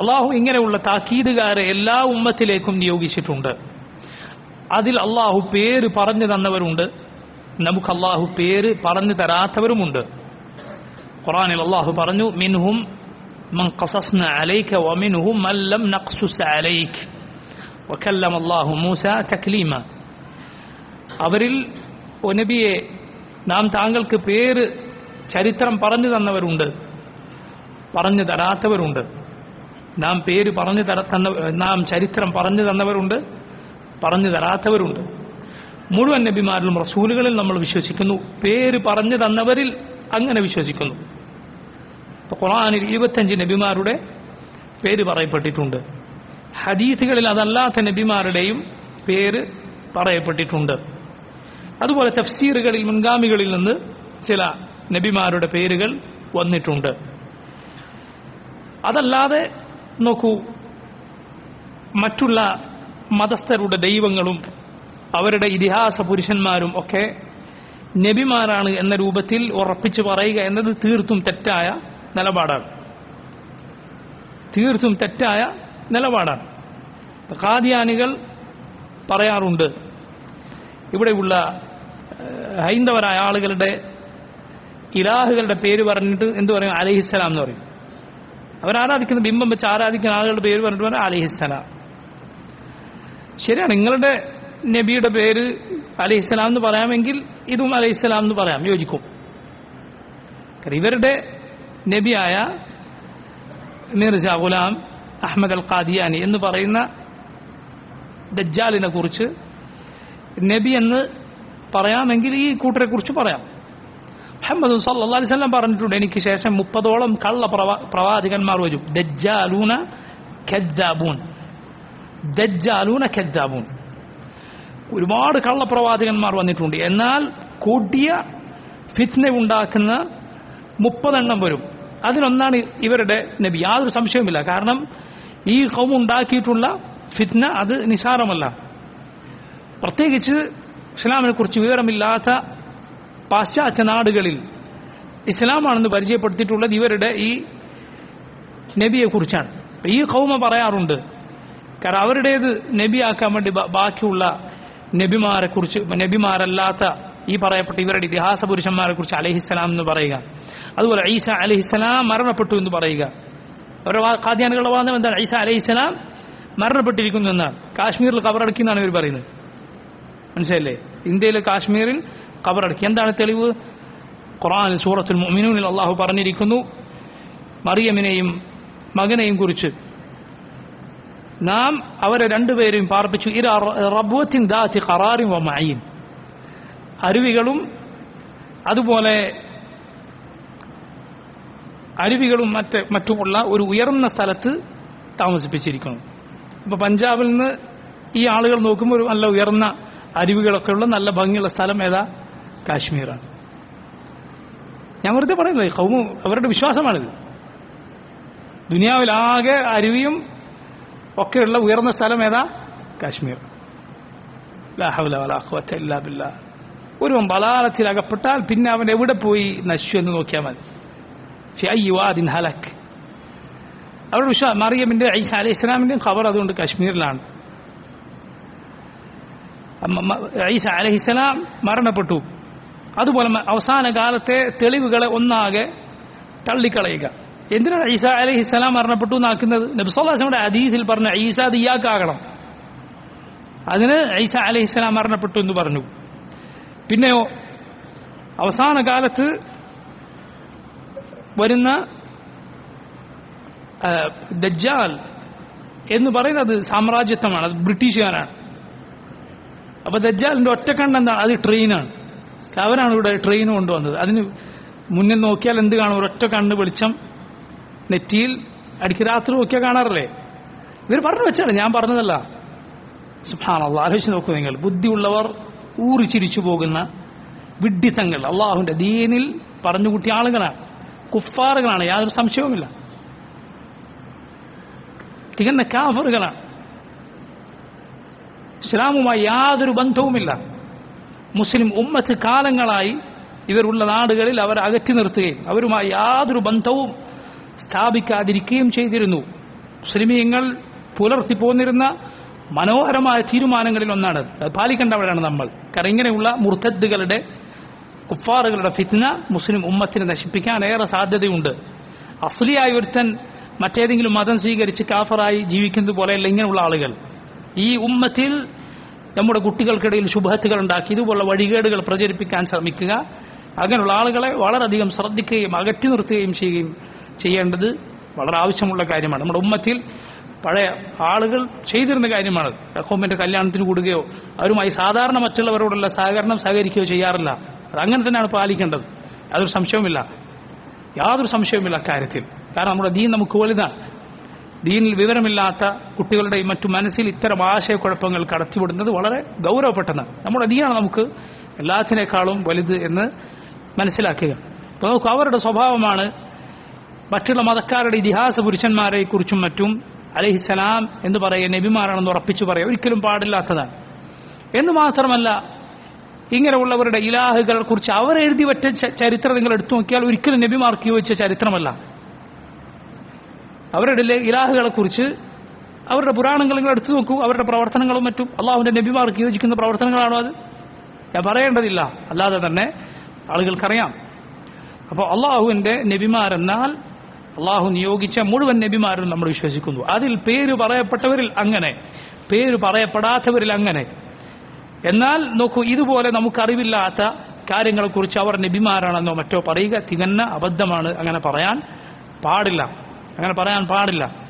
അള്ളാഹു ഇങ്ങനെയുള്ള താക്കീതുകാരെ എല്ലാ ഉമ്മത്തിലേക്കും നിയോഗിച്ചിട്ടുണ്ട്. അതിൽ അള്ളാഹു പേര് പറഞ്ഞു തന്നവരുണ്ട്. നമുക്ക് അള്ളാഹു പേര് പറഞ്ഞു തരാത്തവരുമുണ്ട്. ഖുറാനിൽ അള്ളാഹു പറഞ്ഞു മിൻഹും അവരിൽ ഒനബിയെ നബിയെ നാം താങ്കൾക്ക് പേര് ചരിത്രം പറഞ്ഞു തന്നവരുണ്ട് പറഞ്ഞു തരാത്തവരുണ്ട്. നാം പേര് പറഞ്ഞു തര തന്ന നാം ചരിത്രം പറഞ്ഞു തന്നവരുണ്ട് പറഞ്ഞു തരാത്തവരുണ്ട്. മുഴുവൻ നബിമാരിലും റസൂലുകളിൽ നമ്മൾ വിശ്വസിക്കുന്നു. പേര് പറഞ്ഞു തന്നവരിൽ അങ്ങനെ വിശ്വസിക്കുന്നു. ഇപ്പൊ ഖുറാനിൽ ഇരുപത്തഞ്ച് നബിമാരുടെ പേര് പറയപ്പെട്ടിട്ടുണ്ട്. ഹദീഥുകളിൽ അതല്ലാത്ത നബിമാരുടെയും പേര് പറയപ്പെട്ടിട്ടുണ്ട്. അതുപോലെ തഫ്സീറുകളിൽ മുൻഗാമികളിൽ നിന്ന് ചില നബിമാരുടെ പേരുകൾ വന്നിട്ടുണ്ട്. അതല്ലാതെ നോക്കൂ മറ്റുള്ള മതസ്ഥരുടെ ദൈവങ്ങളും അവരുടെ ഇതിഹാസ പുരുഷന്മാരും ഒക്കെ നബിമാരാണ് എന്ന രൂപത്തിൽ ഉറപ്പിച്ചു പറയുക എന്നത് തീർത്തും തെറ്റായ നിലപാടാണ്. തീർത്തും തെറ്റായ നിലപാടാണ്. ഖാദിയാനികൾ പറയാറുണ്ട് ഇവിടെയുള്ള ഹൈന്ദവരായ ആളുകളുടെ ഇലാഹുകളുടെ പേര് പറഞ്ഞിട്ട് എന്തു പറയും? അലഹിസ്സലാം എന്ന് പറയും. അവരാരാധിക്കുന്ന ബിംബം വെച്ച് ആരാധിക്കുന്ന ആളുകളുടെ പേര് പറഞ്ഞിട്ട് പറഞ്ഞാൽ അലിഹിസ്സലാം. ശരിയാണ് നിങ്ങളുടെ നബിയുടെ പേര് അലിഹിസ്സലാം എന്ന് പറയാമെങ്കിൽ ഇതും അലിഹിസ്സലാം എന്ന് പറയാം യോജിക്കും. കാരണം ഇവരുടെ നബിയായ മിർജ ഗുലാം അഹമ്മദ് അൽ ഖാദിയാനി എന്ന് പറയുന്ന ദജ്ജാലിനെ കുറിച്ച് നബി എന്ന് പറയാമെങ്കിൽ ഈ കൂട്ടരെ കുറിച്ച് പറയാം. മുഹമ്മദ് സല്ലാ അലൈഹി സ്വലം പറഞ്ഞിട്ടുണ്ട് എനിക്ക് ശേഷം മുപ്പതോളം കള്ള പ്രവാ- പ്രവാചകന്മാർ വരും. ദജ്ജാലൂന ഖദ്ദാബൂൻ. ദജ്ജാലൂന ഖദ്ദാബൂൻ. ഒരുപാട് കള്ളപ്രവാചകന്മാർ വന്നിട്ടുണ്ട്. എന്നാൽ കൂട്ടിയ ഫിത്ന ഉണ്ടാക്കുന്ന മുപ്പതെണ്ണം വരും. അതിലൊന്നാണ് ഇവരുടെ നബി. യാതൊരു സംശയവുമില്ല. കാരണം ഈ കൗം ഉണ്ടാക്കിയിട്ടുള്ള ഫിത്ന അത് നിസാരമല്ല. പ്രത്യേകിച്ച് ഇസ്ലാമിനെ കുറിച്ച് വിവരമില്ലാത്ത പാശ്ചാത്യ നാടുകളിൽ ഇസ്ലാമാണെന്ന് പരിചയപ്പെടുത്തിയിട്ടുള്ളത് ഇവരുടെ ഈ നബിയെ കുറിച്ചാണ് ഈ കൗമ പറയാറുണ്ട് കാരണം അവരുടേത് നബിയാക്കാൻ വേണ്ടി ബാക്കിയുള്ള നബിമാരെ കുറിച്ച് നബിമാരല്ലാത്ത ഈ പറയപ്പെട്ട ഇവരുടെ ഇതിഹാസ പുരുഷന്മാരെ കുറിച്ച് അലഹിസ്സലാം എന്ന് പറയുക. അതുപോലെ ഈസ അലഹിസ്സലാം മരണപ്പെട്ടു എന്ന് പറയുക. അവരുടെ ഖാദിയാനികളുടെ വാദം എന്താണ്? ഈസ അലഹിസ്സലാം മരണപ്പെട്ടിരിക്കുന്നു എന്നാണ്. കാശ്മീരിൽ കബറടക്കി എന്നാണ് ഇവർ പറയുന്നത്. മനസ്സിലല്ലേ ഇന്ത്യയിലെ കാശ്മീരിൽ കബറടക്കി എന്താണ് തെളിവ്? ഖുറാൻ സൂറത്തുൽ മുഅ്മിനൂനിൽ അള്ളാഹു പറഞ്ഞിരിക്കുന്നു മറിയമിനെയും മകനെയും കുറിച്ച്. നാം അവരെ രണ്ടുപേരെയും പാർപ്പിച്ചു. ഇര റബ്വത്തിൻ ദാത്തി ഖറാറിൻ വമായി അരുവികളും അതുപോലെ അരുവികളും മറ്റ് മറ്റുമുള്ള ഒരു ഉയർന്ന സ്ഥലത്ത് താമസിപ്പിച്ചിരിക്കുന്നു. ഇപ്പൊ പഞ്ചാബിൽ നിന്ന് ഈ ആളുകൾ നോക്കുമ്പോൾ ഒരു നല്ല ഉയർന്ന അരുവികളൊക്കെ ഉള്ള നല്ല ഭംഗിയുള്ള സ്ഥലം ഏതാ? കാശ്മീറാണ് ഞാൻ വെറുതെ പറയുന്നത് ഹൗമ അവരുടെ വിശ്വാസമാണിത്. ദുനിയാവിലാകെ അരുവിയും ഒക്കെയുള്ള ഉയർന്ന സ്ഥലം ഏതാ? കാശ്മീർ. ബില്ലാ. ഒരു ബലാലത്തിൽ അകപ്പെട്ടാൽ പിന്നെ അവൻ എവിടെ പോയി നശിച്ചു എന്ന് നോക്കിയാൽ മതി. ഹലക്. അവരുടെ വിശ്വാസം മറിയമിന്റെ ഐസ അലൈഹി ഇസ്ലാമിന്റെയും ഖബർ അതുകൊണ്ട് കാശ്മീരിലാണ്. ഐസ അലഹിസ്സലാം മരണപ്പെട്ടു. അതുപോലെ അവസാന കാലത്തെ തെളിവുകളെ ഒന്നാകെ തള്ളിക്കളയുക. എന്തിനാണ് ഈസ അലഹിസ്സലാം മരണപ്പെട്ടു എന്നാക്കുന്നത്? നബ്സല്ലാസ്ലമിയുടെ അദീസിൽ പറഞ്ഞ ഈസ അത് ഇയാക്കാകണം. അതിന് ഈസ അലഹിസ്സലാം മരണപ്പെട്ടു എന്ന് പറഞ്ഞു. പിന്നെയോ അവസാന കാലത്ത് വരുന്ന ദജ്ജാൽ എന്ന് പറയുന്നത് സാമ്രാജ്യത്വമാണ് അത് ബ്രിട്ടീഷുകാരാണ്. അപ്പൊ ദജ്ജാലിന്റെ ഒറ്റക്കണ്ണ് എന്താണ് അത് ട്രെയിനാണ്. അവരാണ് ഇവിടെ ട്രെയിൻ കൊണ്ടുവന്നത്. അതിന് മുന്നിൽ നോക്കിയാൽ എന്ത് കാണും? ഒരൊറ്റ കണ്ണ് വെളിച്ചം നെറ്റിയിൽ അടിക്ക് രാത്രി നോക്കിയാൽ കാണാറില്ലേ? ഇവർ പറഞ്ഞു വെച്ചാണ്. ഞാൻ പറഞ്ഞതല്ല. സുഭാനുള്ള ആലോചിച്ച് നോക്കൂ നിങ്ങൾ. ബുദ്ധിയുള്ളവർ ഊറിച്ചിരിച്ചു പോകുന്ന വിഡ്ഢിത്തങ്ങൾ അള്ളാഹുവിന്റെ ദീനിൽ പറഞ്ഞു പറഞ്ഞുകൂട്ടിയ ആളുകളാണ്. കുഫാറുകളാണ് യാതൊരു സംശയവുമില്ല. തികഞ്ഞ കാഫറുകളാണ്. ഇസ്ലാമുമായി യാതൊരു ബന്ധവുമില്ല. മുസ്ലിം ഉമ്മത്ത് കാലങ്ങളായി ഇവരുള്ള നാടുകളിൽ അവർ അകറ്റി നിർത്തുകയും അവരുമായി യാതൊരു ബന്ധവും സ്ഥാപിക്കാതിരിക്കുകയും ചെയ്തിരുന്നു. മുസ്ലിമീങ്ങൾ പുലർത്തിപ്പോന്നിരുന്ന മനോഹരമായ തീരുമാനങ്ങളിൽ ഒന്നാണ്. അത് പാലിക്കേണ്ടവരാണ് നമ്മൾ. കാരണം ഇങ്ങനെയുള്ള മുർത്തദ്ദുകളുടെ കുഫാറുകളുടെ ഫിത്ന മുസ്ലിം ഉമ്മത്തിനെ നശിപ്പിക്കാൻ ഏറെ സാധ്യതയുണ്ട്. അസ്ലിയായ ഒരുത്തൻ മറ്റേതെങ്കിലും മതം സ്വീകരിച്ച് കാഫറായി ജീവിക്കുന്നത് പോലെയല്ല ഇങ്ങനെയുള്ള ആളുകൾ. ഈ ഉമ്മത്തിൽ നമ്മുടെ കുട്ടികൾക്കിടയിൽ ശുഭത്തുകൾ ഉണ്ടാക്കി ഇതുപോലുള്ള വഴികേടുകൾ പ്രചരിപ്പിക്കാൻ ശ്രമിക്കുക. അങ്ങനെയുള്ള ആളുകളെ വളരെയധികം ശ്രദ്ധിക്കുകയും അകറ്റി നിർത്തുകയും ചെയ്യുകയും ചെയ്യേണ്ടത് വളരെ ആവശ്യമുള്ള കാര്യമാണ്. നമ്മുടെ ഉമ്മത്തിൽ പഴയ ആളുകൾ ചെയ്തിരുന്ന കാര്യമാണ്. റഹോമിന്റെ കല്യാണത്തിന് കൂടുകയോ അവരുമായി സാധാരണ മറ്റുള്ളവരോടുള്ള സഹകരണം സഹകരിക്കുകയോ ചെയ്യാറില്ല. അത് അങ്ങനെ തന്നെയാണ് പാലിക്കേണ്ടത്. യാതൊരു സംശയവുമില്ല. യാതൊരു സംശയവുമില്ല അക്കാര്യത്തിൽ. കാരണം നമ്മുടെ ദീൻ നമുക്ക് വലുതാണ്. ദീനിൽ വിവരമില്ലാത്ത കുട്ടികളുടെയും മറ്റു മനസ്സിൽ ഇത്തരം ആശയക്കുഴപ്പങ്ങൾ കടത്തിവിടുന്നത് വളരെ ഗൗരവപ്പെട്ടതാണ്. നമ്മുടെ ദീനാണ് നമുക്ക് എല്ലാത്തിനേക്കാളും വലുത് എന്ന് മനസ്സിലാക്കുക. അപ്പോൾ നമുക്ക് അവരുടെ സ്വഭാവമാണ് മറ്റുള്ള മതക്കാരുടെ ഇതിഹാസ പുരുഷന്മാരെ കുറിച്ചും മറ്റും അലഹിസലാം എന്ന് പറയുക നബിമാരാണെന്ന് ഉറപ്പിച്ചു പറയുക ഒരിക്കലും പാടില്ലാത്തതാണ്. എന്ന് മാത്രമല്ല ഇങ്ങനെയുള്ളവരുടെ ഇലാഹുകളെ കുറിച്ച് അവരെഴുതി വെച്ച ചരിത്രം നിങ്ങൾ എടുത്തു നോക്കിയാൽ ഒരിക്കലും നബിമാർക്ക് യോജിച്ച ചരിത്രമല്ല. അവരുടെ ഇലാഹുകളെ കുറിച്ച് അവരുടെ പുരാണങ്ങൾ നിങ്ങൾ എടുത്തു നോക്കൂ അവരുടെ പ്രവർത്തനങ്ങളും മറ്റും. അള്ളാഹുവിന്റെ നബിമാർക്ക് യോജിക്കുന്ന പ്രവർത്തനങ്ങളാണോ അത്? ഞാൻ പറയേണ്ടതില്ല. അല്ലാതെ തന്നെ ആളുകൾക്കറിയാം. അപ്പോൾ അള്ളാഹുവിന്റെ നബിമാരെന്നാൽ അള്ളാഹു നിയോഗിച്ച മുഴുവൻ നബിമാരും നമ്മൾ വിശ്വസിക്കുന്നു. അതിൽ പേര് പറയപ്പെട്ടവരിൽ അങ്ങനെ. പേര് പറയപ്പെടാത്തവരിൽ അങ്ങനെ. എന്നാൽ നോക്കൂ ഇതുപോലെ നമുക്കറിവില്ലാത്ത കാര്യങ്ങളെക്കുറിച്ച് അവർ നബിമാരാണെന്നോ മറ്റോ പറയുക തികഞ്ഞ അബദ്ധമാണ് അങ്ങനെ പറയാൻ പാടില്ല. അങ്ങനെ പറയാൻ പാടില്ല.